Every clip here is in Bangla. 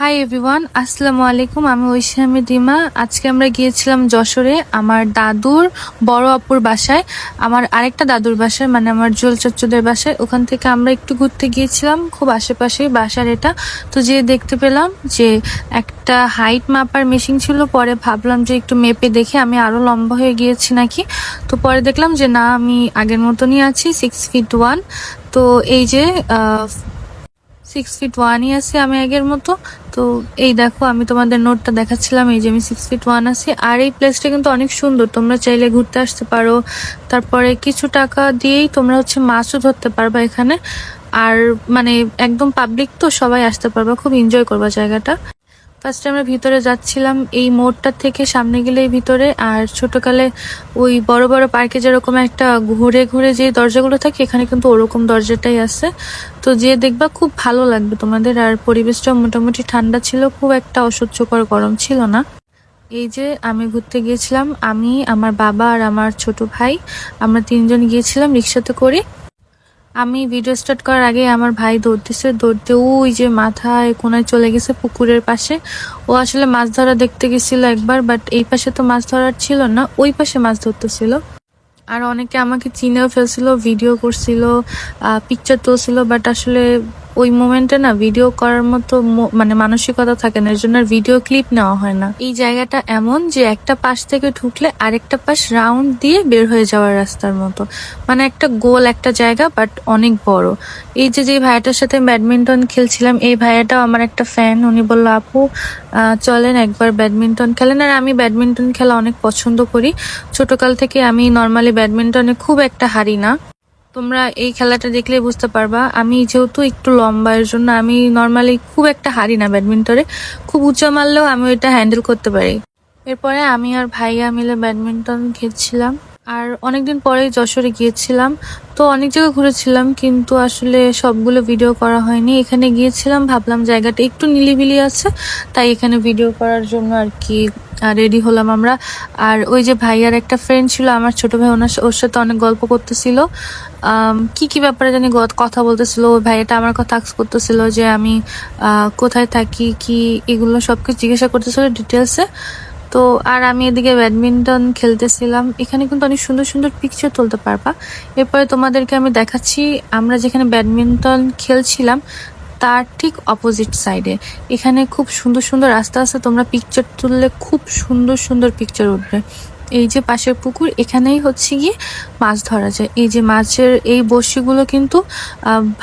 হাই এভরিওয়ান আসসালামু আলাইকুম আমি ঐশামী দিমা আজকে আমরা গিয়েছিলাম যশোরে, আমার দাদুর বড় আপুর বাসায়, আমার আরেকটা দাদুর বাসায় মানে আমার জুয়েল চচ্চদের বাসায়। ওখান থেকে আমরা একটু ঘুরতে গিয়েছিলাম, খুব আশেপাশে বাসার এটা। তো যে দেখতে পেলাম যে একটা হাইট মাপার মেশিন ছিল, পরে ভাবলাম যে একটু মেপে দেখে, আমি আরও লম্বা হয়ে গিয়েছি নাকি। তো পরে দেখলাম যে না, আমি আগের মতনই আছি সিক্স ফিট ওয়ান তো এই যে সিক্স ফিট ওয়ানই আছি আমি আগের মতো। তো এই দেখো, আমি তোমাদের নোটটা দেখাচ্ছিলাম, এই যে আমি সিক্স ফিট ওয়ান আছি। আর এই প্লেসটা কিন্তু অনেক সুন্দর, তোমরা চাইলে ঘুরতে আসতে পারো। তারপরে কিছু টাকা দিয়েই তোমরা হচ্ছে মাছও ধরতে পারবা এখানে। আর মানে একদম পাবলিক তো সবাই আসতে পারবা, খুব এনজয় করবা জায়গাটা। ফার্স্টে আমরা ভিতরে যাচ্ছিলাম, এই মোড়টা থেকে সামনে গেলেই ভিতরে, আর ছোটকালে ওই বড় বড় পার্কে যেরকম একটা ঘুরে ঘুরে যে দরজাগুলো থাকে, এখানে কিন্তু ওরকম দরজাটাই আছে। তো যে দেখবা খুব ভালো লাগবে তোমাদের, আর পরিবেশটা মোটামুটি ঠান্ডা ছিল, খুব একটা অসহ্যকর গরম ছিল না। এই যে আমি ঘুরতে গিয়েছিলাম, আমি, আমার বাবা আর আমার ছোট ভাই, আমরা তিনজন গিয়েছিলাম রিক্সাতে করে। আমি ভিডিও স্টার্ট করার আগে আমার ভাই ধরতেছে দিয়ে ওই যে মাথায় কোনায় চলে গেছে পুকুরের পাশে। ও আসলে মাছ ধরা দেখতে গেছিল একবার বাট এই পাশে তো মাছ ধরার ছিল না, ওই পাশে মাছ ধরতেছিল। আর অনেকে আমাকে চিনেও ফেলছিল ভিডিও করছিল পিকচার তুলছিল বাট আসলে ওই মোমেন্টে না ভিডিও করার মতো মানে মানসিকতা থাকে না এর জন্য ভিডিও ক্লিপ নেওয়া হয় না। এই জায়গাটা এমন যে একটা পাশ থেকে ঢুকলে আরেকটা পাশ রাউন্ড দিয়ে বের হয়ে যাওয়ার রাস্তার মতো। মানে একটা গোল একটা জায়গা বাট অনেক বড়। এই যে যে ভাইয়াটার সাথে ব্যাডমিন্টন খেলছিলাম, এই ভাইয়াটাও আমার একটা ফ্যান উনি বলল, আপু চলেন একবার ব্যাডমিন্টন খেলেন। আর আমি ব্যাডমিন্টন খেলা অনেক পছন্দ করি। ছোটকাল থেকে আমি নর্মালি ব্যাডমিন্টনে খুব একটা হারি না। তোমরা এই খেলাটা দেখলে বুঝতে পারবা। আমি যেহেতু একটু লম্বা, এর জন্য আমি নর্মালি খুব একটা হারি না ব্যাডমিন্টনে। খুব উঁচা মারলেও আমি ওইটা হ্যান্ডেল করতে পারি। এরপরে আমি আর ভাইয়া মিলে ব্যাডমিন্টন খেলছিলাম। আর অনেকদিন পরেই যশোরে গিয়েছিলাম। তো অনেক জায়গায় ঘুরেছিলাম, কিন্তু আসলে সবগুলো ভিডিও করা হয়নি। এখানে গিয়েছিলাম, ভাবলাম জায়গাটা একটু নিলিবিলি আছে, তাই এখানে ভিডিও করার জন্য আর কি রেডি হলাম আমরা। আর ওই যে ভাইয়ার একটা ফ্রেন্ড ছিল, আমার ছোট ভাই, ওনার ওর সাথে অনেক গল্প করতেছিল। কি কি ব্যাপারে জানি কথা বলতেছিল। ওই ভাইয়াটা আমার কথা আক্স করতেছিল যে আমি কোথায় থাকি, কি, এগুলো সবকিছু জিজ্ঞাসা করতেছিল ডিটেলসে তো আর আমি এদিকে ব্যাডমিন্টন খেলতেছিলাম। এখানে কিন্তু অনেক সুন্দর সুন্দর পিকচার তুলতে পারবা। এরপরে তোমাদেরকে আমি দেখাচ্ছি, আমরা যেখানে ব্যাডমিন্টন খেলছিলাম, তার ঠিক অপোজিট সাইডে এখানে খুব সুন্দর সুন্দর রাস্তা আছে, তোমরা পিকচার তুললে খুব সুন্দর সুন্দর পিকচার উঠবে। এই যে পাশের পুকুর, এখানেই হচ্ছে গিয়ে মাছ ধরা যায়। এই যে মাছের এই বড়শিগুলো কিন্তু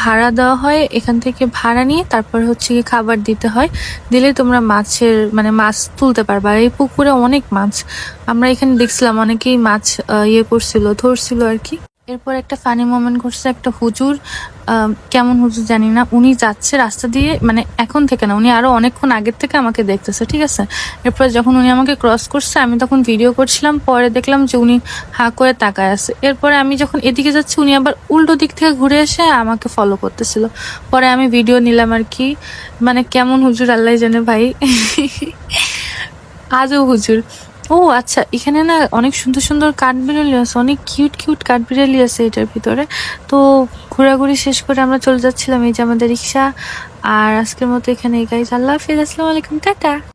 ভাড়া দেওয়া হয়, এখান থেকে ভাড়া নিয়ে তারপর হচ্ছে গিয়ে খাবার দিতে হয়। দিলে তোমরা মাছের মানে মাছ তুলতে পারবা। আর এই পুকুরে অনেক মাছ। আমরা এখানে দেখছিলাম, অনেকেই মাছ ইয়ে করছিল, ধরছিল আর কি। এরপর একটা ফানি মোমেন্ট ঘটছে, একটা হুজুর কেমন হুজুর জানি না, উনি যাচ্ছে রাস্তা দিয়ে মানে এখন থেকে না, উনি আরও অনেকক্ষণ আগের থেকে আমাকে দেখতেছে, ঠিক আছে? এরপর যখন উনি আমাকে ক্রস করছে, আমি তখন ভিডিও করছিলাম, পরে দেখলাম যে উনি হা করে তাকায় আছে। এরপরে আমি যখন এদিকে যাচ্ছি, উনি আবার উল্টো দিক থেকে ঘুরে এসে আমাকে ফলো করতেছিল। পরে আমি ভিডিও নিলাম আর কি মানে কেমন হুজুর, আল্লাহ জানে ভাই। আজও হুজুর। ও আচ্ছা এখানে না অনেক সুন্দর সুন্দর কাঠবিড়ালি আছে, অনেক কিউট কিউট কাঠবিড়ালি আছে এটার ভিতরে। তো ঘোরাঘুরি শেষ করে আমরা চলে যাচ্ছিলাম এই যে আমাদের রিক্সা, আর আজকের মতো এখানে গাইজ আল্লাহ হাফিজ, আসসালামু আলাইকুম, টাটা।